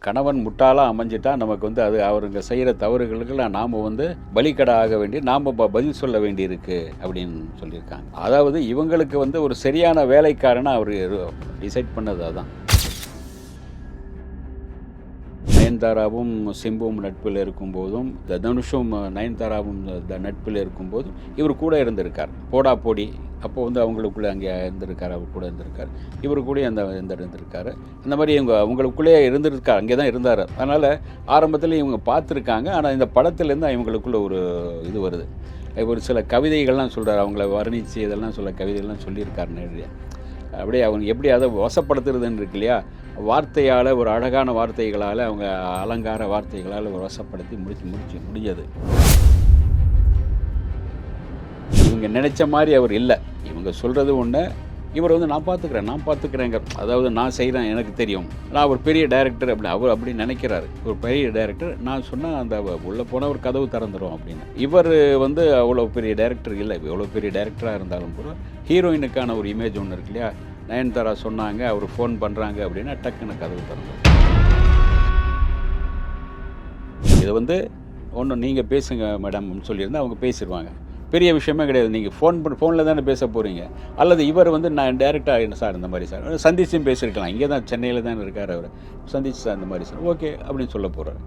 கணவன் முட்டாளாக அமைஞ்சிட்டா நமக்கு வந்து அது அவருங்க செய்கிற தவறுகளுக்கெல்லாம் நாம் வந்து பலிக்கடை ஆக வேண்டி நாம் ப- பதில் சொல்ல வேண்டியிருக்கு அப்படின்னு சொல்லியிருக்காங்க. அதாவது இவங்களுக்கு வந்து ஒரு சரியான வேலைக்காரனை அவர் டிசைட் பண்ணது அதான். நயன்தாராவும் சிம்புவும் நட்பில் இருக்கும்போதும் த தனுஷும் நயன்தாராவும் த நட்பில் இருக்கும்போதும் இவர் கூட இருந்திருக்கார். போடா போடி. அப்போ வந்து அவங்களுக்குள்ளே அங்கே இருந்திருக்கார் அவர் கூட இருந்திருக்கார். இவர் கூட அந்த இந்த இருந்திருக்காரு. அந்த மாதிரி இவங்க அவங்களுக்குள்ளே இருந்திருக்கார் அங்கே தான் இருந்தார். அதனால் ஆரம்பத்தில் இவங்க பார்த்துருக்காங்க. ஆனால் இந்த படத்துலேருந்து இவங்களுக்குள்ள ஒரு இது வருது. ஒரு சில கவிதைகள்லாம் சொல்கிறார் அவங்கள வர்ணித்து இதெல்லாம் சில கவிதைகள்லாம் சொல்லியிருக்காரு நேரடியாக அப்படியே அவங்க எப்படி அதை வசப்படுத்துறதுன்னு இருக்கு இல்லையா? வார்த்தையால் ஒரு அழகான வார்த்தைகளால் அவங்க அலங்கார வார்த்தைகளால் ஒரு வசப்படுத்தி முடிச்சு முடிச்சு முடிஞ்சது. இவங்க நினைச்ச மாதிரி அவர் இல்லை. இவங்க சொல்கிறது ஒன்று இவர் வந்து நான் பார்த்துக்கிறேன் நான் பார்த்துக்கிறேங்க அதாவது நான் செய்கிறேன் எனக்கு தெரியும். நான் ஒரு பெரிய டைரக்டர் அப்படி அவர் அப்படி நினைக்கிறாரு. ஒரு பெரிய டைரக்டர் நான் சொன்னால் அந்த உள்ளே போனால் ஒரு கதவு திறந்துடும் அப்படின்னு. இவர் வந்து அவ்வளோ பெரிய டைரக்டர் இல்லை இவ்வளோ பெரிய டைரக்டராக இருந்தாலும் கூட ஹீரோயினுக்கான ஒரு இமேஜ் ஒன்று இருக்கு இல்லையா? நயன்தாரா சொன்னாங்க அவர் ஃபோன் பண்ணுறாங்க அப்படின்னா டக்குன்னு கதவு திறந்துடும் இது வந்து ஒன்று நீங்கள் பேசுங்க மேடம்னு சொல்லியிருந்தால் அவங்க பேசிடுவாங்க பெரிய விஷயமே கிடையாது. நீங்கள் ஃபோன் பண்ணி ஃபோனில் தானே பேச போகிறீங்க அல்லது இவர் வந்து நான் டேரெக்டாக என்ன சார் இந்த மாதிரி சார்? சந்திச்சும் பேசியிருக்கலாம். இங்கே தான் சென்னையில் தான் இருக்கார் அவர். சந்திச்சு சார் இந்த மாதிரி சார். ஓகே அப்படின்னு சொல்ல போகிறார்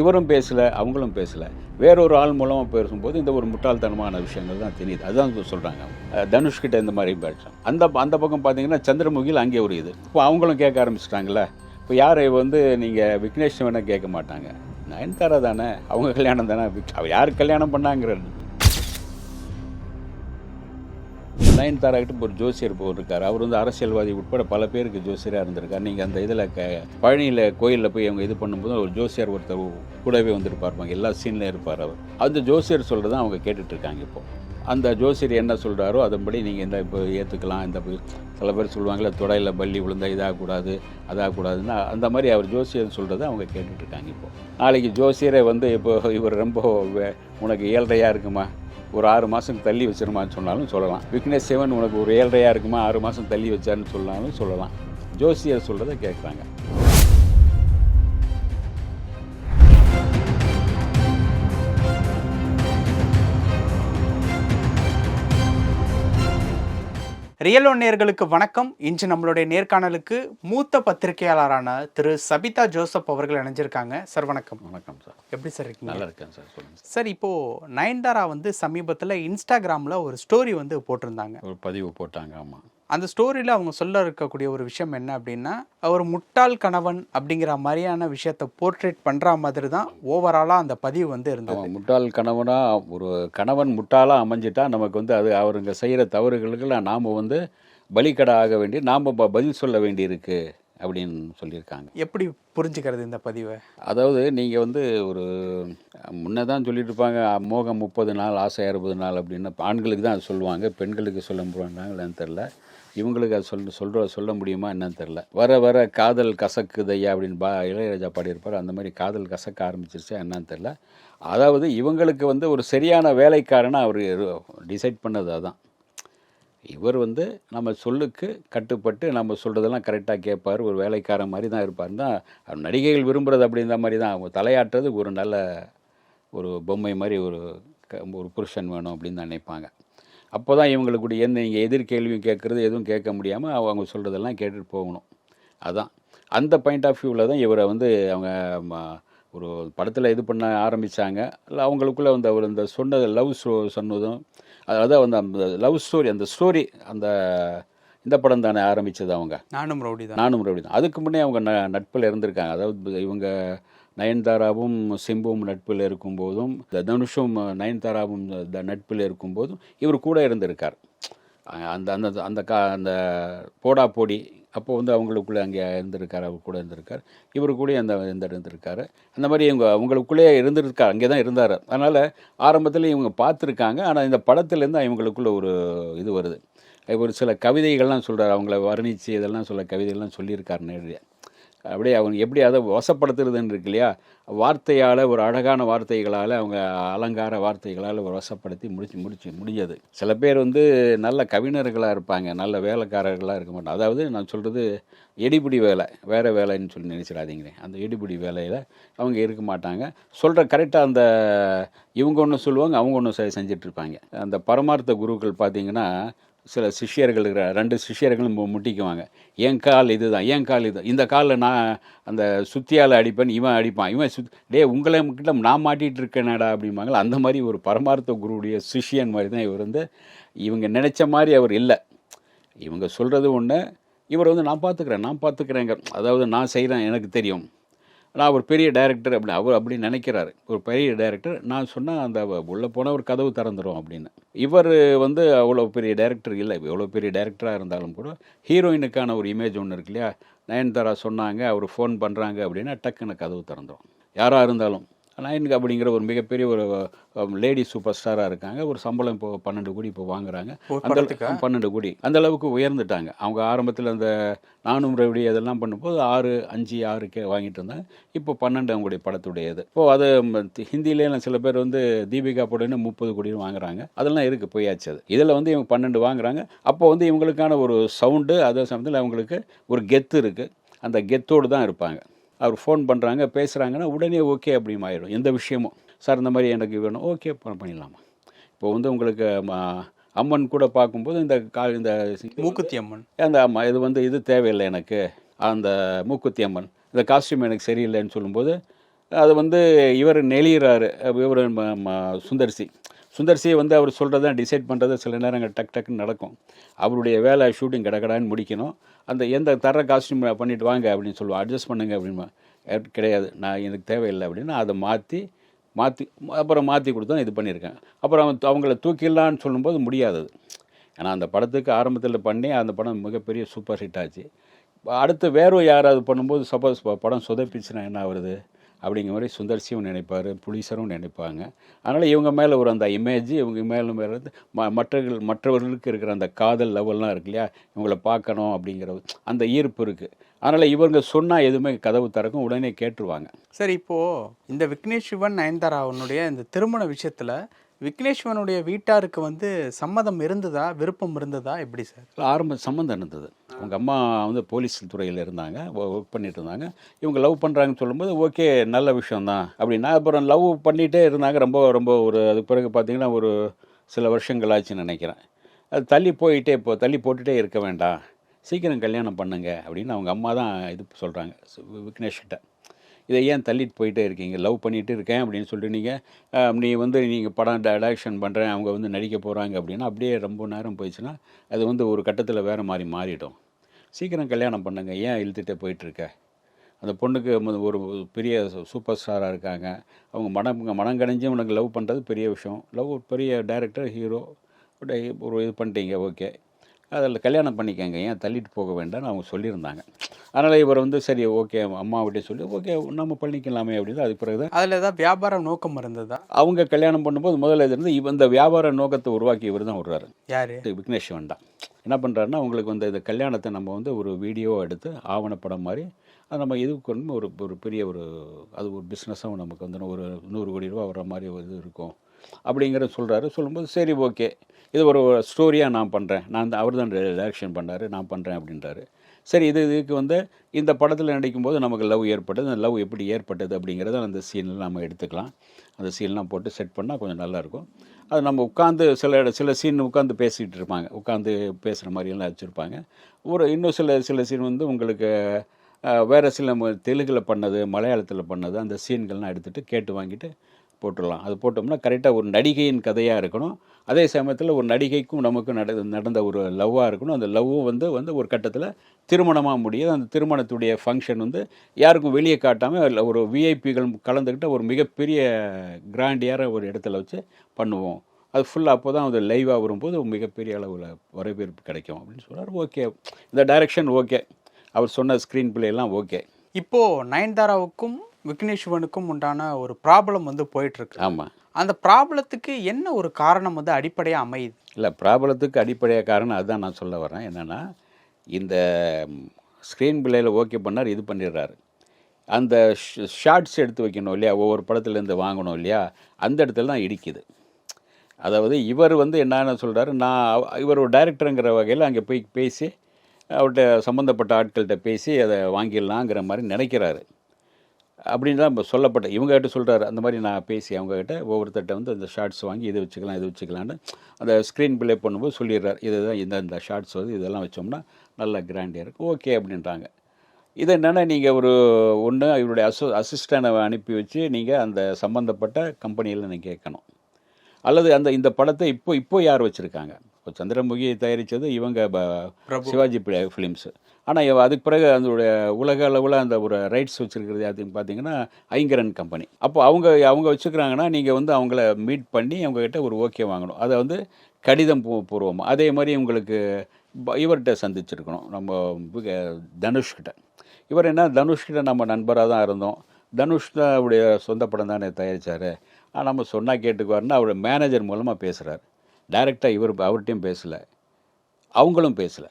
இவரும் பேசலை அவங்களும் பேசலை. வேறொரு ஆள் மூலமாக பேசும்போது இந்த ஒரு முட்டாள்தனமான விஷயங்கள் தான் தெரியுது. அதுதான் சொல்கிறாங்க தனுஷ்கிட்ட இந்த மாதிரி பேசுகிறேன் அந்த அந்த பக்கம் பார்த்தீங்கன்னா சந்திரமுகியில் அங்கே ஒரு இது இப்போ அவங்களும் கேட்க ஆரம்பிச்சிட்டாங்களே இப்போ யாரை வந்து நீங்கள் விக்னேஷ் வேணால் கேட்க மாட்டாங்க. நயன்தாரா தானே? அவங்க கல்யாணம் தானே? அவர் யார் கல்யாணம் பண்ணாங்கிற நயன்தாரா கிட்ட இப்போ ஒரு ஜோசியர் இப்போ இருக்கார் அவர் வந்து அரசியல்வாதி உட்பட பல பேருக்கு ஜோசியராக இருந்திருக்கார். நீங்கள் அந்த இதில் க பழனியில் கோயிலில் போய் அவங்க இது பண்ணும்போது ஒரு ஜோசியர் ஒருத்தர் கூடவே வந்துருப்பாருப்பாங்க எல்லா சீனில் இருப்பார் அவர். அந்த ஜோசியர் சொல்கிறத அவங்க கேட்டுட்டு இருக்காங்க இப்போ. அந்த ஜோசியர் என்ன சொல்கிறாரோ அதன்படி நீங்கள் இந்த இப்போ ஏற்றுக்கலாம் இந்த சில பேர் சொல்லுவாங்களே தொடையில் பள்ளி விழுந்தா இதாகக்கூடாது அதாகக்கூடாதுன்னா. அந்த மாதிரி அவர் ஜோசியர் சொல்கிறத அவங்க கேட்டுட்ருக்காங்க இப்போ. நாளைக்கு ஜோசியரை வந்து இப்போ இவர் ரொம்ப உனக்கு ஏழ்றையாக இருக்குமா? ஒரு ஆறு மாதம் தள்ளி வச்சிருமான்னு சொன்னாலும் சொல்லலாம். விக்னேஷ் சிவன் உனக்கு ஒரு ஏழ்றையாக இருக்குமா? ஆறு மாதம் தள்ளி வச்சான்னு சொன்னாலும் சொல்லலாம். ஜோசியர் சொல்கிறத கேட்குறாங்க ரியல் ஒன் நேயர்களுக்கு வணக்கம். இன்று நம்மளுடைய நேர்காணலுக்கு மூத்த பத்திரிகையாளரான திரு சபிதா ஜோசப் அவர்கள் இணைஞ்சிருக்காங்க. சார் வணக்கம். வணக்கம் சார். எப்படி சார் இருக்கீங்க? நல்லா இருக்கேன் சார். சொல்லுங்கள் சார். இப்போ நயன்தாரா வந்து சமீபத்தில் இன்ஸ்டாகிராமில் ஒரு ஸ்டோரி வந்து போட்டிருந்தாங்க. ஒரு பதிவு போட்டாங்க. ஆமாம் அந்த ஸ்டோரியில் அவங்க சொல்ல இருக்கக்கூடிய ஒரு விஷயம் என்ன அப்படின்னா ஒரு முட்டாள் கணவன் அப்படிங்கிற மாதிரியான விஷயத்தை போர்ட்ரேட் பண்ணுற மாதிரி தான் ஓவராலாக அந்த பதிவு வந்து இருந்தது. முட்டாள் கணவனா ஒரு கணவன் முட்டாளாக அமைஞ்சிட்டா நமக்கு வந்து அது அவருங்க செய்கிற தவறுகளுக்கெல்லாம் நாம் வந்து பலிக்கடை ஆக வேண்டி நாம் பதில் சொல்ல வேண்டியிருக்கு அப்படின்னு சொல்லியிருக்காங்க. எப்படி புரிஞ்சுக்கிறது இந்த பதிவை? அதாவது நீங்கள் வந்து ஒரு முன்னே தான் சொல்லிட்டு இருப்பாங்க மோகம் முப்பது நாள் ஆசை அறுபது நாள் அப்படின்னு. ஆண்களுக்கு தான் அது சொல்லுவாங்க பெண்களுக்கு சொல்ல முடியாங்கன்னு தெரில இவங்களுக்கு அது சொல் சொல்கிற சொல்ல முடியுமா என்னன்னு தெரில வர வர காதல் கசக்குதையா அப்படின்னு பா இளையராஜா பாடியிருப்பார் அந்த மாதிரி காதல் கசக்க ஆரம்பிச்சிருச்சா என்னன்னு தெரில அதாவது இவங்களுக்கு வந்து ஒரு சரியான வேலைக்காரனை அவர் டிசைட் பண்ணது அதான். இவர் வந்து நம்ம சொல்லுக்கு கட்டுப்பட்டு நம்ம சொல்கிறதெல்லாம் கரெக்டாக கேட்பார் ஒரு வேலைக்காரன் மாதிரி தான் இருப்பார். தான் அவர் நடிகைகள் விரும்புகிறது அப்படின்ற மாதிரி தான் அவங்க தலையாட்டுறது ஒரு நல்ல ஒரு பொம்மை மாதிரி ஒரு ஒரு புருஷன் வேணும் அப்படின்னு தான் நினைப்பாங்க. அப்போ தான் இவங்களுக்கு எந்த நீங்கள் எதிர்கேள்வியும் கேட்குறது எதுவும் கேட்க முடியாமல் அவங்க சொல்கிறதெல்லாம் கேட்டுட்டு போகணும். அதான். அந்த பாயிண்ட் ஆஃப் வியூவில் தான் இவரை வந்து அவங்க ஒரு படத்தில் இது பண்ண ஆரம்பித்தாங்க இல்லை அவங்களுக்குள்ளே வந்து அவர் இந்த சொன்னது லவ் ஸ்டோ சொன்னதும் அதாவது வந்து அந்த லவ் ஸ்டோரி அந்த ஸ்டோரி அந்த இந்த படம் தானே ஆரம்பித்தது அவங்க. நானும் ரவுடி தான் நானும் ரவுடி தான் அதுக்கு முன்னே அவங்க ந நட்பில் இருந்திருக்காங்க. அதாவது இவங்க நயன்தாராவும் சிம்புவும் நட்பில் இருக்கும்போதும் த தனுஷும் நயன்தாராவும் இந்த நட்பில் இருக்கும்போதும் இவர் கூட இருந்திருக்கார். அந்த அந்த அந்த கா அந்த போடா போடி அப்போ வந்து அவங்களுக்குள்ளே அங்கே இருந்திருக்கார் அவர் கூட இருந்திருக்கார். இவர் கூட அந்த இந்த இருந்திருக்காரு. அந்த மாதிரி இவங்க அவங்களுக்குள்ளே இருந்திருக்கார் அங்கே தான் இருந்தார். அதனால் ஆரம்பத்தில் இவங்க பார்த்துருக்காங்க ஆனால் இந்த படத்துலேருந்து இவங்களுக்குள்ள ஒரு இது வருது. ஒரு சில கவிதைகள்லாம் சொல்கிறார் அவங்கள வர்ணித்து இதெல்லாம் சில கவிதைகள்லாம் சொல்லியிருக்கார் நேரடியாக அப்படியே அவங்க எப்படி அதை வசப்படுத்துறதுன்னு இருக்கு இல்லையா வார்த்தையால் ஒரு அழகான வார்த்தைகளால் அவங்க அலங்கார வார்த்தைகளால் ஒரு வசப்படுத்தி முடிச்சு முடிச்சு முடிஞ்சது. சில பேர் வந்து நல்ல கவிஞர்களாக இருப்பாங்க நல்ல வேலைக்காரர்களாக இருக்க மாட்டாங்க. அதாவது நான் சொல்கிறது எடிபிடி வேலை வேறு வேலைன்னு சொல்லி நினச்சிடாதீங்க. அந்த எடிபிடி வேலையில் அவங்க இருக்க மாட்டாங்க. சொல்கிற கரெக்டாக அந்த இவங்க ஒன்று சொல்லுவாங்க அவங்க ஒன்று செஞ்சிட்ருப்பாங்க அந்த பரமார்த்த குருக்கள் பார்த்தீங்கன்னா சில சிஷ்யர்கள் இருக்கிற ரெண்டு சிஷ்யர்களும் முட்டிக்குவாங்க. என் கால் இதுதான் என் கால் இது இந்த காலில் நான் அந்த சுத்தியால் அடிப்பேன் இவன் அடிப்பான். இவன் சுத் டே உங்களை கிட்ட நான் மாட்டிகிட்டு இருக்கேனடா அப்படிம்பாங்களா அந்த மாதிரி ஒரு பரமார்த்த குருவுடைய சிஷ்யன் மாதிரி தான் இவர் வந்து இவங்க நினச்ச மாதிரி அவர் இல்லை. இவங்க சொல்கிறது ஒன்று இவர் வந்து நான் பார்த்துக்கிறேன் நான் பார்த்துக்கிறேங்க அதாவது நான் செய்கிறேன் எனக்கு தெரியும். நான் ஒரு பெரிய டைரக்டர் அப்படி அவர் அப்படி நினைக்கிறாரு. ஒரு பெரிய டைரக்டர் நான் சொன்னால் அந்த உள்ளே போனால் ஒரு கதவு திறந்துடும் அப்படின்னு. இவர் வந்து அவ்வளோ பெரிய டைரக்டர் இல்லை எவ்வளோ பெரிய டைரக்டராக இருந்தாலும் கூட ஹீரோயினுக்கான ஒரு இமேஜ் ஒன்று இருக்கு இல்லையா? நயன்தாரா சொன்னாங்க அவர் ஃபோன் பண்ணுறாங்க அப்படின்னா டக்குன்னு கதவு திறந்துடும் யாராக இருந்தாலும். நயனுக்கு அப்படிங்கிற ஒரு மிகப்பெரிய ஒரு லேடி சூப்பர் ஸ்டாராக இருக்காங்க. ஒரு சம்பளம் இப்போ பன்னெண்டு கோடி இப்போ வாங்குறாங்க. அந்த? பன்னெண்டு கோடி. அந்த அளவுக்கு உயர்ந்துட்டாங்க. அவங்க ஆரம்பத்தில் அந்த நானூறு ரவுடி அதெல்லாம் பண்ணும்போது ஆறு அஞ்சு ஆறுக்கே வாங்கிட்டு இருந்தாங்க. இப்போ பன்னெண்டு அவங்களுடைய படத்துடையது. இப்போ அது ஹிந்திலேயே சில பேர் வந்து தீபிகா படம்னு முப்பது கோடி வாங்குறாங்க. அதெல்லாம் இருக்கு போயாச்சு அது? இதில் வந்து இவங்க பன்னெண்டு வாங்குறாங்க. அப்போ வந்து இவங்களுக்கான ஒரு சவுண்டு அதே சமயத்தில் அவங்களுக்கு ஒரு கெத்து இருக்குது அந்த கெத்தோடு தான் இருப்பாங்க. அவர் ஃபோன் பண்ணுறாங்க பேசுகிறாங்கன்னா உடனே ஓகே அப்படின்னு ஆயிடும். எந்த விஷயமும். சார் இந்த மாதிரி எனக்கு வேணும். ஓகே பண்ணிடலாமா? இப்போ வந்து உங்களுக்கு அம்மன் கூட பார்க்கும்போது இந்த கா இந்த மூக்குத்தி அம்மன். அந்த அம்மா இது வந்து இது தேவையில்லை எனக்கு. அந்த மூக்குத்தி அம்மன். இந்த காஸ்டியூம் எனக்கு சரியில்லைன்னு சொல்லும்போது அது வந்து இவர் நெளிகிறாரு இவர் சுந்தர்சி சுந்தர்சியை வந்து அவர் சொல்கிறத டிசைட் பண்ணுறது சில நேரங்கள் டக் டக்குன்னு நடக்கும். அவருடைய வேலை ஷூட்டிங் கடகடான்னு முடிக்கணும். அந்த எந்த தர காஸ்டியூம் பண்ணிட்டு வாங்க அப்படின்னு சொல்லுவோம் அட்ஜஸ்ட் பண்ணுங்க அப்படின்னு கிடையாது. நான் எனக்கு தேவையில்லை அப்படின்னு அதை மாற்றி மாற்றி அப்புறம் மாற்றி கொடுத்தா இது பண்ணியிருக்கேன். அப்புறம் அவன் அவங்கள தூக்கிடலான்னு சொல்லும்போது முடியாதது. ஏன்னா அந்த படத்துக்கு ஆரம்பத்தில் பண்ணி அந்த படம் மிகப்பெரிய சூப்பர் ஹிட் ஆச்சு. அடுத்து வேறு யாராவது பண்ணும்போது சப்போஸ் படம் சொதப்பிச்சுன்னா என்ன ஆகுறது? அப்படிங்கிற மாதிரி சுந்தர்சியும் நினைப்பார் புலிசரும் நினைப்பாங்க. அதனால் இவங்க மேலே ஒரு அந்த இமேஜ் இவங்க மேலே மேலே வந்து ம மற்றவர்கள் மற்றவர்களுக்கு இருக்கிற அந்த காதல் லெவல்லாம் இருக்கு இல்லையா? இவங்கள பார்க்கணும் அப்படிங்கிற அந்த ஈர்ப்பு இருக்குது அதனால் இவங்க சொன்னால் எதுவுமே கதவு திறக்கும் உடனே கேட்டுருவாங்க. சரி இப்போது இந்த விக்னேஷ் சிவன் நயன்தாராவனுடைய இந்த திருமண விஷயத்தில் விக்னேஷ்வனுடைய வீட்டாருக்கு வந்து சம்மதம் இருந்ததா விருப்பம் இருந்ததா எப்படி சார்? ஆரம்ப சம்மந்தம் இருந்தது. அவங்க அம்மா வந்து போலீஸ் துறையில் இருந்தாங்க ஒர்க் பண்ணிட்டு இருந்தாங்க. இவங்க லவ் பண்ணுறாங்கன்னு சொல்லும்போது ஓகே நல்ல விஷயம்தான் அப்படின்னா. அப்புறம் லவ் பண்ணிகிட்டே இருந்தாங்க. ரொம்ப ரொம்ப ஒரு அதுக்கு பிறகு பார்த்தீங்கன்னா ஒரு சில வருஷங்கள் ஆச்சுன்னு நினைக்கிறேன். அது தள்ளி போயிட்டே இப்போ தள்ளி போட்டுகிட்டே இருக்க வேண்டாம். சீக்கிரம் கல்யாணம் பண்ணுங்க அப்படின்னு அவங்க அம்மா தான் இது சொல்கிறாங்க விக்னேஷ்கிட்ட. இதை ஏன் தள்ளிட்டு போயிட்டே இருக்கீங்க? லவ் பண்ணிகிட்டு இருக்கேன் அப்படின்னு சொல்லிட்டு நீங்கள் நீ வந்து நீங்கள் படம் டைரக்ஷன் பண்ணுறேன் அவங்க வந்து நடிக்க போகிறாங்க அப்படின்னா அப்படியே ரொம்ப நேரம் போயிடுச்சுன்னா அது வந்து ஒரு கட்டத்தில் வேறு மாதிரி மாறிடும். சீக்கிரம் கல்யாணம் பண்ணுங்க. ஏன் இழுத்துகிட்டே போயிட்டுருக்க? அந்த பொண்ணுக்கு ஒரு பெரிய சூப்பர் ஸ்டாராக இருக்காங்க. அவங்க மனம் மனம் கணிஞ்சு உனக்கு லவ் பண்ணுறது பெரிய விஷயம். லவ் ஒரு பெரிய டைரக்டர் ஹீரோ ஒரு இது பண்ணிட்டீங்க. ஓகே. அதில் கல்யாணம் பண்ணிக்கங்க. ஏன் தள்ளிட்டு போக வேண்டாம்னு அவங்க சொல்லியிருந்தாங்க. அதனால் இவர் வந்து சரி ஓகே அம்மா கிட்டே சொல்லி ஓகே நம்ம பண்ணிக்கலாமே அப்படின்னு அதுக்கு பிறகு தான் அதுல ஏதாவது வியாபார நோக்கம் இருந்ததா? அவங்க கல்யாணம் பண்ணும்போது முதல்ல இது இருந்து இந்த வியாபார நோக்கத்தை உருவாக்கி இவர் தான் விடுறாரு. யாரு? விக்னேஷ் வேண்டாம் என்ன பண்ணுறாருன்னா உங்களுக்கு வந்து இந்த கல்யாணத்தை நம்ம வந்து ஒரு வீடியோ எடுத்து ஆவணப்படம் மாதிரி அது நம்ம இதுக்கு வந்து ஒரு ஒரு பெரிய ஒரு அது ஒரு பிஸ்னஸாகவும் நமக்கு வந்து ஒரு நூறு கோடி ரூபா வர்ற மாதிரி ஒரு இது இருக்கும். அப்படிங்கிற சொல்கிறாரு சொல்லும்போது சரி ஓகே. இது ஒரு ஸ்டோரியாக நான் பண்ணுறேன் நான் அவர் தான் டைரக்ஷன் பண்ணார். நான் பண்ணுறேன் அப்படின்றாரு. சரி இது இதுக்கு வந்து இந்த படத்தில் நடிக்கும்போது நமக்கு லவ் ஏற்பட்டது. அந்த லவ் எப்படி ஏற்பட்டது அப்படிங்கிறத அந்த சீனில் நம்ம எடுத்துக்கலாம். அந்த சீன்லாம் போட்டு செட் பண்ணால் கொஞ்சம் நல்லாயிருக்கும் அது நம்ம உட்காந்து சில இட- சில சீன் உட்காந்து பேசிகிட்டு இருப்பாங்க. உட்காந்து பேசுகிற மாதிரியெல்லாம் வச்சுருப்பாங்க ஒரு இன்னும் சில சில சீன் வந்து உங்களுக்கு வேறு சில தெலுங்கில் பண்ணது மலையாளத்தில் பண்ணது அந்த சீன்கள்லாம் எடுத்துகிட்டு கேட்டு வாங்கிட்டு போட்டுடலாம். அது போட்டோம்னா கரெக்டாக ஒரு நடிகையின் கதையாக இருக்கணும். அதே சமயத்தில் ஒரு நடிகைக்கும் நமக்கும் நட நடந்த ஒரு லவ்வாக இருக்கணும். அந்த லவ்வும் வந்து வந்து ஒரு கட்டத்தில் திருமணமாக முடியுது. அந்த திருமணத்துடைய ஃபங்க்ஷன் வந்து யாருக்கும் வெளியே காட்டாமல் ஒரு விஐபிகள் கலந்துக்கிட்ட ஒரு மிகப்பெரிய கிராண்டியான ஒரு இடத்துல வச்சு பண்ணுவோம். அது ஃபுல்லாக அப்போ தான் அது லைவாக வரும்போது மிகப்பெரிய அளவில் வரவேற்பு கிடைக்கும் அப்படின்னு சொன்னார் ஓகே. இந்த டைரக்ஷன் ஓகே. அவர் சொன்ன ஸ்க்ரீன் பிளே எல்லாம் ஓகே. இப்போது நயன்தாராவுக்கும் விக்னேஷ் சிவனுக்கும் உண்டான ஒரு ப்ராப்ளம் வந்து போயிட்டு இருக்கு ஆமாம் அந்த ப்ராப்ளத்துக்கு என்ன ஒரு காரணம் வந்து அடிப்படையா அமையுது? இல்லை பிராபலத்துக்கு அடிப்படையாக காரணம் அதுதான் நான் சொல்ல வரேன் என்னென்னா இந்த ஸ்க்ரீன் பிள்ளையில் ஓகே பண்ணார் இது பண்ணிடுறாரு. அந்த ஷார்ட்ஸ் எடுத்து வைக்கணும் இல்லையா? ஒவ்வொரு படத்துலேருந்து வாங்கணும் இல்லையா? அந்த இடத்துல தான் இடிக்குது. அதாவது இவர் வந்து என்னென்ன சொல்கிறாரு நான் இவர் ஒரு டைரக்டருங்கிற வகையில் அங்கே போய் பேசி அவர்கிட்ட சம்மந்தப்பட்ட ஆட்கள்கிட்ட பேசி அதை வாங்கிடலாங்கிற மாதிரி நினைக்கிறாரு. அப்படின்னு தான் இப்போ சொல்லப்பட்ட இவங்ககிட்ட சொல்கிறாரு அந்த மாதிரி நான் பேசி அவங்ககிட்ட ஒவ்வொருத்தர்கிட்ட வந்து அந்த ஷார்ட்ஸ் வாங்கி இது வச்சுக்கலாம் இது வச்சுக்கலான்னு அந்த ஸ்க்ரீன் பிளே பண்ணும்போது சொல்லிடுறாரு. இதுதான் இந்த இந்த ஷார்ட்ஸ் வந்து இதெல்லாம் வச்சோம்னா நல்ல கிராண்டியாக இருக்கும். ஓகே அப்படின்றாங்க. இது என்னென்னா நீங்கள் ஒரு ஒன்று இவருடைய அசோ அசிஸ்டண்ட்டை அனுப்பி வச்சு நீங்கள் அந்த சம்மந்தப்பட்ட கம்பெனியில் நீங்கள் கேட்கணும். அல்லது அந்த இந்த படத்தை இப்போ இப்போ யார் வச்சுருக்காங்க? இப்போ சந்திரமுகி தயாரித்தது இவங்க சிவாஜி ஃபிலிம்ஸு ஆனால் அதுக்கு பிறகு அதோடைய உலக அளவில் அந்த ஒரு ரைட்ஸ் வச்சுருக்கிறது யாருன்னு பார்த்தீங்கன்னா ஐங்கரன் கம்பெனி அப்போ அவங்க அவங்க வச்சுக்கிறாங்கன்னா நீங்கள் வந்து அவங்கள மீட் பண்ணி அவங்கக்கிட்ட ஒரு ஓகே வாங்கணும். அதை வந்து கடிதம் பூ பூர்வமாக அதே மாதிரி உங்களுக்கு இவர்கிட்ட சந்திச்சிருக்கணும். நம்ம தனுஷ்கிட்ட. இவர் என்ன தனுஷ்கிட்ட நம்ம நண்பராக தான் இருந்தோம். தனுஷ் தான் அவருடைய சொந்த படம் தானே தயாரித்தார் ஆனால் நம்ம சொன்னால் கேட்டுக்குவாருன்னு அவர் மேனேஜர் மூலமாக பேசுகிறார் டைரெக்டாக இவர் அவர்கிட்டையும் பேசலை. அவங்களும் பேசலை.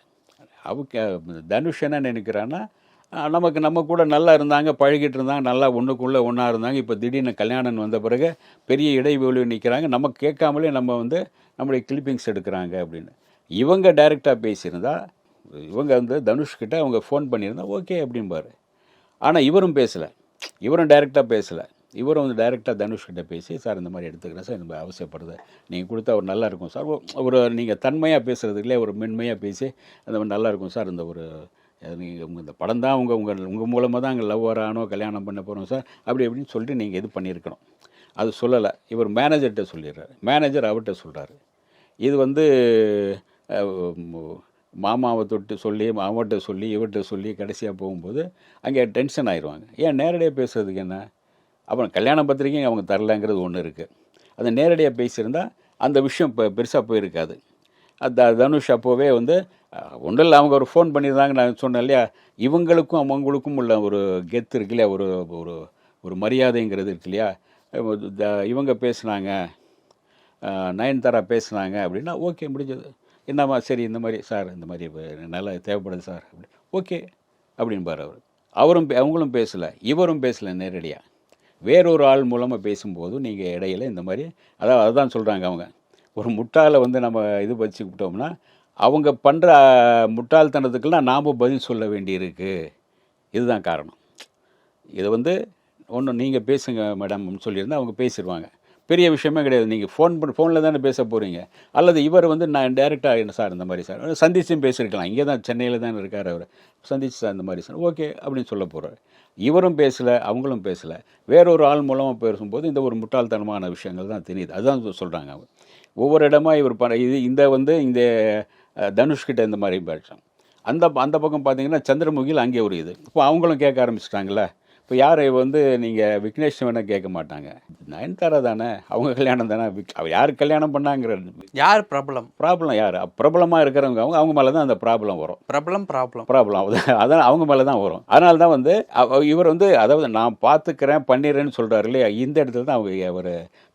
அவங்க தனுஷ் என்ன நினைக்கிறான்னா நமக்கு நம்ம கூட நல்லா இருந்தாங்க பழகிட்டு இருந்தாங்க நல்லா ஒன்றுக்குள்ளே ஒன்றா இருந்தாங்க இப்போ திடீர்னு கல்யாணம் வந்த பிறகு பெரிய இடைவெளி நிற்கிறாங்க நம்ம கேட்காமலே நம்ம வந்து நம்முடைய கிளிப்பிங்ஸ் எடுக்கிறாங்க அப்படின்னு. இவங்க டைரெக்டாக பேசியிருந்தா இவங்க வந்து தனுஷ்கிட்ட அவங்க ஃபோன் பண்ணியிருந்தா ஓகே அப்படிம்பாரு. ஆனால் இவரும் பேசலை. இவரும் டைரெக்டாக பேசலை. இவரும் வந்து டைரெக்டாக தனுஷ்கிட்ட பேசி சார் இந்த மாதிரி எடுத்துக்கிறேன் சார் இந்த அவசியப்படுது. நீங்கள் கொடுத்தா ஒரு நல்லாயிருக்கும் சார். ஒரு நீங்கள் தன்மையாக பேசுகிறதுக்குள்ளே ஒரு மென்மையாக பேசி அந்த மாதிரி நல்லாயிருக்கும் சார் இந்த ஒரு நீங்கள் உங்கள் இந்த படம் தான் உங்கள் உங்கள் உங்கள் மூலமாக தான் அங்கே லவ் வரானோ கல்யாணம் பண்ண போகிறோம் சார் அப்படி இப்படின்னு சொல்லிட்டு நீங்கள் இது பண்ணியிருக்கணும். அது சொல்லலை. இவர் மேனேஜர்கிட்ட சொல்லிடுறாரு. மேனேஜர் அவர்கிட்ட சொல்கிறாரு இது வந்து மாமாவை தொட்டு சொல்லி மாமாட்ட சொல்லி இவர்கிட்ட சொல்லி கடைசியாக போகும்போது அங்கே டென்ஷன் ஆயிடுவாங்க ஏன் நேரடியாக பேசுறதுக்கு என்ன? அப்புறம் கல்யாண பத்திரிக்கையும் அவங்க தரலங்கிறது ஒன்று இருக்குது அது நேரடியாக பேசியிருந்தா அந்த விஷயம் இப்போ பெருசாக போயிருக்காது. அந்த தனுஷ் அப்போவே வந்து ஒன்றும் இல்லை அவங்க ஒரு ஃபோன் பண்ணியிருந்தாங்க நான் சொன்னேன் இல்லையா? இவங்களுக்கும் அவங்களுக்கும் உள்ள ஒரு கெத்து இருக்கு இல்லையா? ஒரு ஒரு ஒரு மரியாதைங்கிறது இருக்கு இல்லையா? இவங்க பேசுனாங்க நயன்தாரா பேசுனாங்க அப்படின்னா ஓகே முடிஞ்சது. என்னம்மா சரி இந்த மாதிரி சார் இந்த மாதிரி நல்லா தேவைப்படுது சார் அப்படி. ஓகே அப்படின்பார் அவர். அவரும் பே- அவங்களும் பேசலை. இவரும் பேசலை நேரடியாக வேறொரு ஆள் மூலமாக பேசும்போது நீங்கள் இடையில இந்த மாதிரி அதாவது அதுதான் சொல்கிறாங்க அவங்க. ஒரு முட்டாளை வந்து நம்ம இது வச்சுக்கிட்டோம்னா அவங்க பண்ணுற முட்டாள்தனத்துக்கெல்லாம் நாம் பதில் சொல்ல வேண்டியிருக்கு. இதுதான் காரணம். இதை வந்து ஒன்று நீங்கள் பேசுங்க மேடம்னு சொல்லியிருந்தா அவங்க பேசிடுவாங்க பெரிய விஷயமே கிடையாது. நீங்கள் ஃபோன் பண்ணி ஃபோனில் தானே பேச போகிறீங்க அல்லது இவர் வந்து நான் டேரெக்டாக என்ன சார் இந்த மாதிரி சார் சந்திச்சும் பேசியிருக்கலாம். இங்கே தான் சென்னையில் தான் இருக்கார் அவர். சந்திச்சு சார் இந்த மாதிரி சார் ஓகே அப்படின்னு சொல்ல போகிறார் இவரும் பேசலை அவங்களும் பேசலை. வேறொரு ஆள் மூலமாக பேசும்போது இந்த ஒரு முட்டாள்தனமான விஷயங்கள் தான் தெரியுது. அதுதான் சொல்கிறாங்க அவங்க. ஒவ்வொரு இடமா இவர் பண்ண இது இந்த வந்து இந்த தனுஷ்கிட்ட இந்த மாதிரி பேசுகிறாங்க அந்த அந்த பக்கம் பார்த்தீங்கன்னா சந்திரமுகியில் அங்கே ஒரு இது. இப்போ அவங்களும் கேட்க ஆரம்பிச்சிட்டாங்களே இப்போ யார் வந்து நீங்கள் விக்னேஷ் வேணால் கேட்க மாட்டாங்க? நயன்தாரா தானே? அவங்க கல்யாணம் தானே? யார் கல்யாணம் பண்ணாங்கிற யார் பிரபலம்? ப்ராப்ளம் யார்? பிரபலமாக இருக்கிறவங்க அவங்க அவங்க மேலே தான் அந்த ப்ராப்ளம் வரும். பிரபலம் ப்ராப்ளம் ப்ராப்ளம் அதான் அவங்க மேலே தான் வரும். அதனால தான் வந்து இவர் வந்து அதாவது நான் பார்த்துக்கிறேன் பண்ணிடுறேன்னு சொல்கிறாரு இல்லையா? இந்த இடத்துல தான் அவங்க அவர்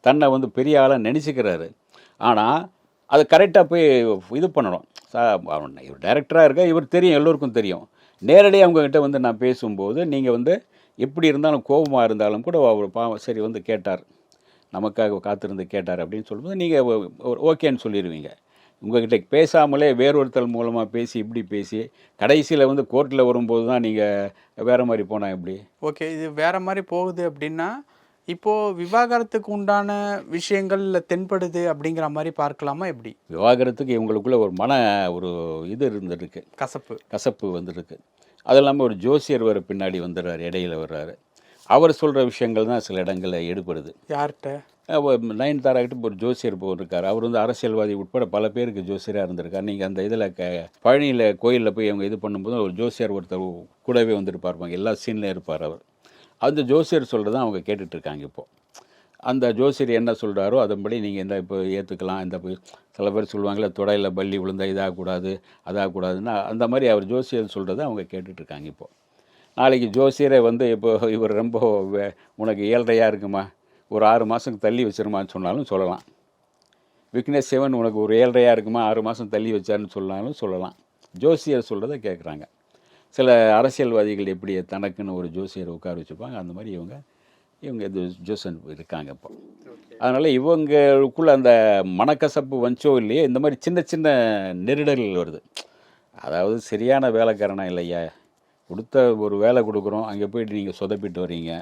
தன்னை வந்து பெரிய ஆளாக நினச்சிக்கிறாரு. ஆனால் அது கரெக்டாக போய் இது பண்ணணும். இவர் டைரக்டராக இருக்க இவர் தெரியும் எல்லோருக்கும் தெரியும். நேரடியாக அவங்கக்கிட்ட வந்து நான் பேசும்போது நீங்கள் வந்து எப்படி இருந்தாலும் கோபமாக இருந்தாலும் கூட அவர் பாவம் சரி வந்து கேட்டார். நமக்காக காத்திருந்து கேட்டார் அப்படின்னு சொல்லும்போது நீங்கள் ஓகேன்னு சொல்லிடுவீங்க உங்ககிட்ட பேசாமலே வேறொருத்தர் மூலமாக பேசி இப்படி பேசி கடைசியில் வந்து கோர்ட்டில் வரும்போது தான் நீங்கள் வேறு மாதிரி போனால் எப்படி? ஓகே இது வேற மாதிரி போகுது அப்படின்னா இப்போ விவாகரத்துக்கு உண்டான விஷயங்கள்ல தென்படுது அப்படிங்கிற மாதிரி பார்க்கலாமா எப்படி? விவாகரத்துக்கு இவங்களுக்குள்ள ஒரு மன ஒரு இது இருந்துருக்கு. கசப்பு. கசப்பு வந்துருக்கு. அது இல்லாமல் ஒரு ஜோசியர் வர பின்னாடி வந்துடுறாரு இடையில வர்றாரு. அவர் சொல்கிற விஷயங்கள் தான் சில இடங்களில் எடுபடுது யார்கிட்ட? நயன் தாராக்கிட்ட ஒரு ஜோசியர் போ இருக்கார் அவர் வந்து அரசியல்வாதி உட்பட பல பேருக்கு ஜோசியராக இருந்திருக்கார். நீங்கள் அந்த இதில் க பழனியில் கோயிலில் போய் அவங்க இது பண்ணும்போது ஒரு ஜோசியர் ஒருத்தர் கூடவே வந்துருப்பாருப்பாங்க எல்லா சீன்லையும் இருப்பார் அவர். அந்த ஜோசியர் சொல்கிறத அவங்க கேட்டுட்டு இருக்காங்க இப்போது அந்த ஜோசியர் என்ன சொல்கிறாரோ அதன்படி நீங்கள் இந்த இப்போ ஏற்றுக்கலாம் இந்த போய் சில பேர் சொல்லுவாங்களே தொடையில் பள்ளி விழுந்தால் இதாகக்கூடாது அதாகக்கூடாதுன்னா. அந்த மாதிரி அவர் ஜோசியர் சொல்கிறத அவங்க கேட்டுட்ருக்காங்க இப்போது நாளைக்கு ஜோசியரை வந்து இப்போ இவர் ரொம்ப உனக்கு ஏழ்றையாக இருக்குமா? ஒரு ஆறு மாதம் தள்ளி வச்சிருமான்னு சொன்னாலும் சொல்லலாம். விக்னேஷ் சிவன் உனக்கு ஒரு ஏழ்றையாக இருக்குமா? ஆறு மாதம் தள்ளி வச்சாருன்னு சொன்னாலும் சொல்லலாம். ஜோசியர் சொல்கிறத கேட்குறாங்க சில அரசியல்வாதிகள் எப்படி தனக்குன்னு ஒரு ஜோசியரை உட்கார வச்சுப்பாங்க? அந்த மாதிரி இவங்க இவங்க ஜோசன் இருக்காங்க இப்போ. அதனால் இவங்களுக்குள்ள அந்த மனக்கசப்பு வந்துச்சோ இல்லையோ இந்த மாதிரி சின்ன சின்ன நெருடல்கள் வருது. அதாவது சரியான வேலைக்காரனா இல்லையா? கொடுத்த ஒரு வேலை கொடுக்குறோம் அங்கே போயிட்டு நீங்கள் சொதப்பிட்டு வர்றீங்க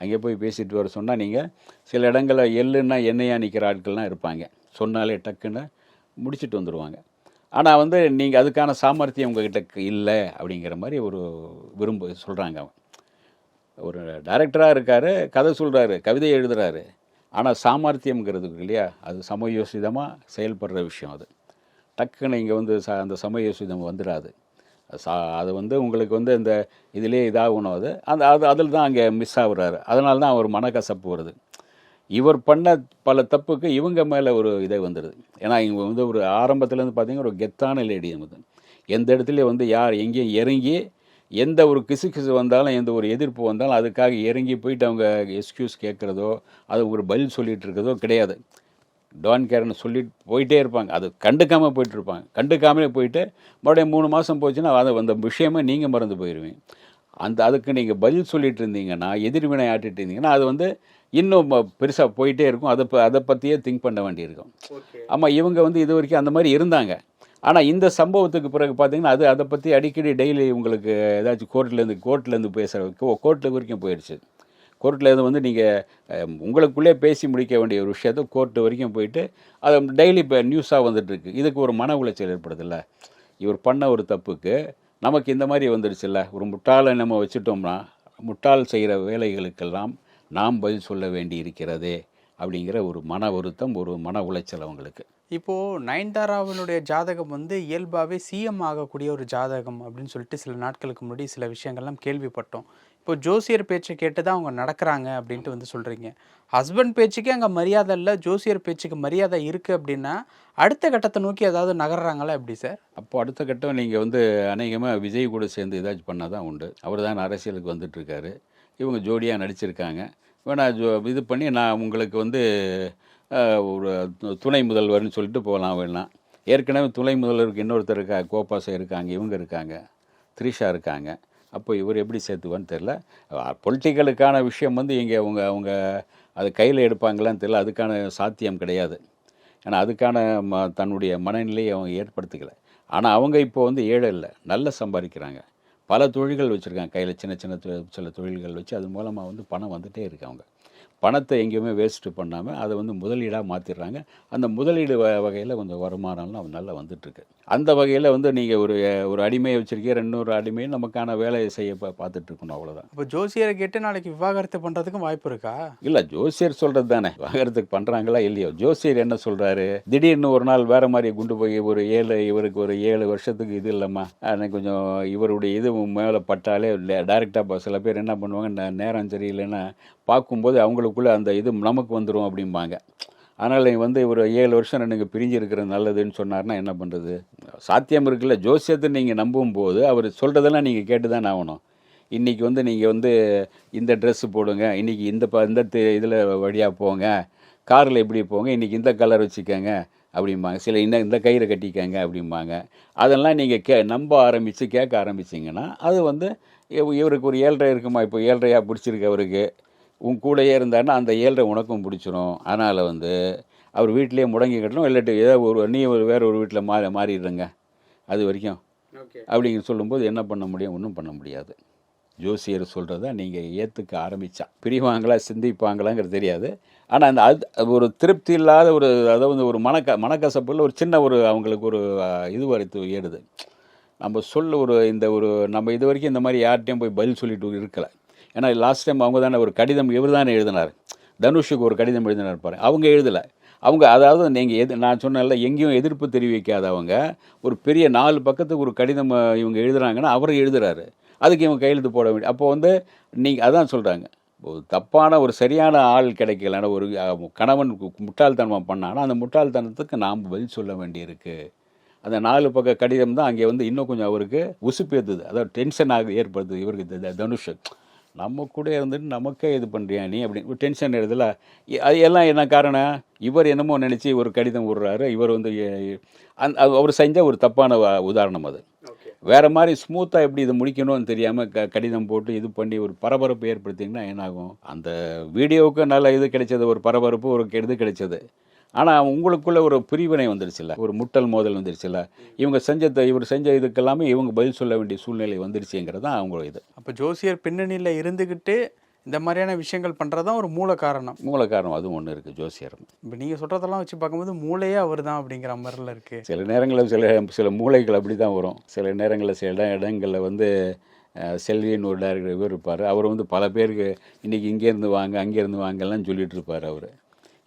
அங்கே போய் பேசிட்டு வர சொன்னால் நீங்கள் சில இடங்களில் எள்ளுன்னா எண்ணெயாக நிற்கிற ஆட்கள்லாம் இருப்பாங்க. சொன்னாலே டக்குன்னு முடிச்சிட்டு வந்துடுவாங்க ஆனால் வந்து நீங்கள் அதுக்கான சாமர்த்தியம் உங்ககிட்ட இல்லை அப்படிங்கிற மாதிரி ஒரு விரும்ப சொல்கிறாங்க அவன் ஒரு டைரக்டராக இருக்கார் கதை சொல்கிறாரு கவிதை எழுதுறாரு. ஆனால் சாமர்த்தியம்ங்கிறது இருக்கு இல்லையா? அது சமயோசிதமாக செயல்படுற விஷயம் அது. டக்குன்னு இங்கே வந்து ச அந்த சமயோசிதம் வந்துடாது சா அது வந்து உங்களுக்கு வந்து இந்த இதிலே இதாகணும் அது. அந்த அது அதில் தான் அங்கே மிஸ் ஆகுறாரு. அதனால தான் அவர் மனக்கசப்பு வருது. இவர் பண்ண பல தப்புக்கு இவங்க மேலே ஒரு இதை வந்துடுது ஏன்னா இவங்க வந்து ஒரு ஆரம்பத்துலேருந்து பார்த்தீங்கன்னா ஒரு கெத்தான லேடி வந்து எந்த இடத்துலையும் வந்து யார் எங்கேயும் இறங்கி எந்த ஒரு கிசு கிசு வந்தாலும் எந்த ஒரு எதிர்ப்பு வந்தாலும் அதுக்காக இறங்கி போயிட்டு அவங்க எக்ஸ்கியூஸ் கேட்குறதோ அது ஒரு பதில் சொல்லிட்டு இருக்கிறதோ கிடையாது. டான் கேரன் சொல்லிட்டு போயிட்டே இருப்பாங்க. அது கண்டுக்காமல் போயிட்டு இருப்பாங்க. கண்டுக்காமலே போயிட்டு மறுபடியும் மூணு மாதம் போச்சுன்னா அது அந்த விஷயமே நீங்கள் மறந்து போயிடுவீங்க அந்த அதுக்கு நீங்கள் பதில் சொல்லிட்டு இருந்தீங்கன்னா எதிர்வினை ஆட்டிட்டு இருந்தீங்கன்னா அது வந்து இன்னும் பெருசாக போயிட்டே இருக்கும். அதை ப- அதை பற்றியே திங்க் பண்ண வேண்டியிருக்கும். ஆமாம் இவங்க வந்து இது வரைக்கும் அந்த மாதிரி இருந்தாங்க. ஆனால் இந்த சம்பவத்துக்கு பிறகு பார்த்தீங்கன்னா அது அதை பற்றி அடிக்கடி டெய்லி உங்களுக்கு ஏதாச்சும் கோர்ட்லேருந்து கோர்ட்லேருந்து பேசுகிற கோர்ட்டில் வரைக்கும் போயிடுச்சு கோர்ட்டில் இருந்து வந்து நீங்கள் உங்களுக்குள்ளே பேசி முடிக்க வேண்டிய ஒரு விஷயத்த கோர்ட்டு வரைக்கும் போயிட்டு அது டெய்லி இப்போ நியூஸாக வந்துட்டுருக்கு. இதுக்கு ஒரு மன உளைச்சல் ஏற்படுதில்ல. இவர் பண்ண ஒரு தப்புக்கு நமக்கு இந்த மாதிரி வந்துடுச்சுல்ல ஒரு முட்டாளை நம்ம வச்சுட்டோம்னா முட்டாள் செய்கிற வேலைகளுக்கெல்லாம் நாம் பதில் சொல்ல வேண்டி இருக்கிறதே அப்படிங்கிற ஒரு மன வருத்தம் ஒரு மன உளைச்சல் அவங்களுக்கு. இப்போது நயன்தாராவினுடைய ஜாதகம் வந்து இயல்பாகவே சிஎம் ஆகக்கூடிய ஒரு ஜாதகம் அப்படின்னு சொல்லிட்டு சில நாட்களுக்கு முன்னாடி சில விஷயங்கள்லாம் கேள்விப்பட்டோம். இப்போ ஜோசியர் பேச்சை கேட்டு தான் அவங்க நடக்கிறாங்க அப்படின்ட்டு வந்து சொல்கிறீங்க ஹஸ்பண்ட் பேச்சுக்கே அங்கே மரியாதை இல்லை ஜோசியர் பேச்சுக்கு மரியாதை இருக்குது அப்படின்னா அடுத்த கட்டத்தை நோக்கி ஏதாவது நகர்றாங்களா எப்படி சார்? அப்போ அடுத்த கட்டம் நீங்கள் வந்து அநேகமாக விஜய் கூட சேர்ந்து ஏதாச்சும் பண்ணால் தான் உண்டு. அவர் தான் அரசியலுக்கு வந்துட்டுருக்காரு. இவங்க ஜோடியாக நடிச்சிருக்காங்க. வேணா ஜோ இது பண்ணி நான் உங்களுக்கு வந்து ஒரு துணை முதல்வர்னு சொல்லிட்டு போகலாம் வேணாம் ஏற்கனவே துணை முதல்வருக்கு இன்னொருத்தர் இருக்கா கோபாசை இருக்காங்க இவங்க இருக்காங்க த்ரிஷா இருக்காங்க. அப்போ இவர் எப்படி சேர்த்துவான்னு தெரில பொலிட்டிக்கலுக்கான விஷயம் வந்து இங்கே அவங்க அவங்க அது கையில் எடுப்பாங்களான்னு தெரில அதுக்கான சாத்தியம் கிடையாது. ஏன்னா அதுக்கான ம தன்னுடைய மனநிலையை அவங்க ஏற்படுத்திக்கலை. ஆனால் அவங்க இப்போ வந்து ஏழை இல்லை. நல்லா சம்பாதிக்கிறாங்க. பல தொழில்கள் வச்சுருக்காங்க. கையில் சின்ன சின்ன சில தொழில்கள் வச்சு அது மூலமாக வந்து பணம் வந்துகிட்டே இருக்கு அவங்க. பணத்தை எங்கேயுமே வேஸ்ட்டு பண்ணாமல் அதை வந்து முதலீடாக மாற்றிடுறாங்க அந்த முதலீடு வ வகையில் கொஞ்சம் வருமானம்லாம் நல்லா வந்துட்டுருக்கு. அந்த வகையில் வந்து நீங்கள் ஒரு ஒரு அடிமையை வச்சுருக்கீங்க இன்னொரு அடிமையை நமக்கான வேலையை செய்ய பா பார்த்துட்டு இருக்கணும் அவ்வளோதான் அப்போ ஜோசியரை கேட்டு நாளைக்கு விவாகரத்து பண்ணுறதுக்கும் வாய்ப்பு இருக்கா? இல்லை ஜோசியர் சொல்கிறது தானே. வாங்குறதுக்கு பண்ணுறாங்களா இல்லையோ? ஜோசியர் என்ன சொல்கிறாரு திடீர்னு ஒரு நாள் வேறு மாதிரி குண்டு போய் ஒரு ஏழு இவருக்கு ஒரு ஏழு வருஷத்துக்கு இது இல்லைம்மா. எனக்கு கொஞ்சம் இவருடைய இது மேலே பட்டாலே டைரெக்டாக சில பேர் என்ன பண்ணுவாங்க நேரம் சரியில்லைன்னா பார்க்கும்போது அவங்களுக்குள்ளே அந்த இது நமக்கு வந்துடும் அப்படிம்பாங்க. அதனால் நீங்கள் வந்து ஒரு ஏழு வருஷம் எனக்கு பிரிஞ்சிருக்கிறது நல்லதுன்னு சொன்னார்னா என்ன பண்ணுறது சாத்தியம் இருக்குல்ல. ஜோசியத்தை நீங்கள் நம்பும் போது அவர் சொல்கிறதெல்லாம் நீங்கள் கேட்டு தான் ஆகணும். இன்றைக்கி வந்து நீங்கள் வந்து இந்த ட்ரெஸ்ஸு போடுங்க இன்றைக்கி இந்த ப இந்த இதில் வழியாக போங்க காரில் இப்படி போங்க இன்றைக்கி இந்த கலர் வச்சுக்கோங்க அப்படிம்பாங்க. சில இந்த இந்த கயிறை கட்டிக்கங்க அப்படிம்பாங்க. அதெல்லாம் நீங்கள் கே நம்ப ஆரம்பித்து கேட்க ஆரம்பிச்சிங்கன்னா அது வந்து இவருக்கு ஒரு ஏழ்ரை இருக்குமா? இப்போ ஏழ்ரையாக பிடிச்சிருக்கு அவருக்கு. உன் கூடயே இருந்தாருன்னா அந்த ஏழ்ரை உனக்கும் பிடிச்சிரும். அதனால் வந்து அவர் வீட்டிலேயே முடங்கி கட்டணும் இல்லாட்டி ஏதோ ஒரு நீ ஒரு வேற ஒரு வீட்டில் மாறி மாறிடுறங்க. அது வரைக்கும். ஓகே. அப்படிங்க சொல்லும்போது என்ன பண்ண முடியும்? ஒன்றும் பண்ண முடியாது. ஜோசியர் சொல்கிறத நீங்கள் ஏற்றுக்க ஆரம்பித்தா பிரிவாங்களா சிந்திப்பாங்களாங்கிறது தெரியாது. ஆனால் அந்த அது ஒரு திருப்தி இல்லாத ஒரு அதாவது ஒரு மனக்க மனக்கசப்பில் ஒரு சின்ன ஒரு அவங்களுக்கு ஒரு இது வரைத்து ஏறுது. நம்ம சொல்ல ஒரு இந்த ஒரு நம்ம இது வரைக்கும் இந்த மாதிரி யார்கிட்டையும் போய் பதில் சொல்லிட்டு இருக்கல. ஏன்னா லாஸ்ட் டைம் அவங்க தானே ஒரு கடிதம் இவர் தானே எழுதினார். தனுஷுக்கு ஒரு கடிதம் எழுதினார் பாரு. அவங்க எழுதலை. அவங்க அதாவது நீங்கள் எது நான் சொன்னேன்ல எங்கேயும் எதிர்ப்பு தெரிவிக்காதவங்க ஒரு பெரிய நாலு பக்கத்துக்கு ஒரு கடிதம் இவங்க எழுதுறாங்கன்னா அவர் எழுதுறாரு. அதுக்கு இவங்க கையெழுத்து போட வேண்டிய அப்போ வந்து நீங்கள் அதான் சொல்கிறாங்க ஒரு தப்பான ஒரு சரியான ஆள் கிடைக்கலன்னா ஒரு கணவன் முட்டாள்தனமாக பண்ணான்னா பண்ணானா அந்த முட்டாள்தனத்துக்கு நாம் பதில் சொல்ல வேண்டியிருக்கு. அந்த நாலு பக்க கடிதம் தான் அங்கே வந்து இன்னும் கொஞ்சம் அவருக்கு உசுப்பேத்துது. அதாவது டென்ஷன் ஆக ஏற்படுது இவருக்கு த- தனுஷ். நம்ம கூட இருந்துட்டு நமக்கே இது பண்ணுறியா நீ அப்படின்னு டென்ஷன் எடுதுல அது எல்லாம் என்ன காரணம்? இவர் என்னமோ நினச்சி ஒரு கடிதம் விடுறாரு இவர் வந்து அது அவர் செஞ்ச ஒரு தப்பான உதாரணம் அது. வேறு மாதிரி ஸ்மூத்தாக எப்படி இதை முடிக்கணும்னு தெரியாமல் க கடிதம் போட்டு இது பண்ணி ஒரு பரபரப்பு ஏற்படுத்திங்கன்னா என்னாகும்? அந்த வீடியோவுக்கு நல்ல இது கிடைச்சது ஒரு பரபரப்பு ஒரு இது கிடைச்சது. ஆனால் உங்களுக்குள்ள ஒரு பிரிவினை வந்துருச்சுல்ல? ஒரு முட்டல் மோதல் வந்துருச்சுல்ல? இவங்க செஞ்ச இவர் செஞ்ச இதுக்கெல்லாமே இவங்க பதில் சொல்ல வேண்டிய சூழ்நிலை வந்துருச்சுங்கிறது தான் அவங்க இது. அப்போ ஜோசியர் பின்னணியில் இருந்துக்கிட்டு இந்த மாதிரியான விஷயங்கள் பண்ணுறது தான் ஒரு மூல காரணம். மூல காரணம் அதுவும் ஒன்று இருக்குது ஜோசியர். இப்போ நீங்கள் சொல்கிறதெல்லாம் வச்சு பார்க்கும்போது மூளையே அவர் தான் அப்படிங்கிற மாதிரில இருக்குது சில நேரங்களில் சில சில மூளைகள் அப்படி தான் வரும். சில நேரங்களில் சில இட இடங்களில் வந்து செல்வின்னு ஒரு டேரக்டர் இவர் இருப்பார். அவர் வந்து பல பேருக்கு இன்றைக்கி இங்கேருந்து வாங்க அங்கேருந்து வாங்கலாம் சொல்லிட்டு இருப்பார் அவர்.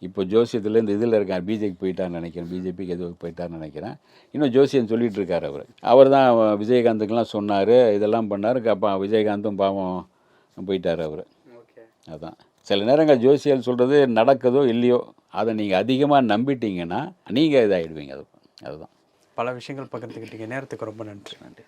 இப்போ ஜோசியத்தில் இந்த இதில் இருக்கார். பிஜேபி போயிட்டார்னு நினைக்கிறேன். பிஜேபிக்கு எதுவும் போயிட்டார்னு நினைக்கிறேன். இன்னும் ஜோசியம் சொல்லிட்டு இருக்கார் அவர். அவர் தான் விஜயகாந்துக்கெலாம் சொன்னார். இதெல்லாம் பண்ணார். அப்போ விஜயகாந்தும் பாவம் போயிட்டார் அவர். ஓகே. அதான். சில நேரங்கள் ஜோசியல் சொல்கிறது நடக்குதோ இல்லையோ அதை நீங்கள் அதிகமாக நம்பிட்டீங்கன்னா நீங்கள் இதாகிடுவீங்க அது அதுதான். பல விஷயங்கள் பகிர்ந்துக்கிட்டீங்க நேரத்துக்கு ரொம்ப நன்றி. நன்றி.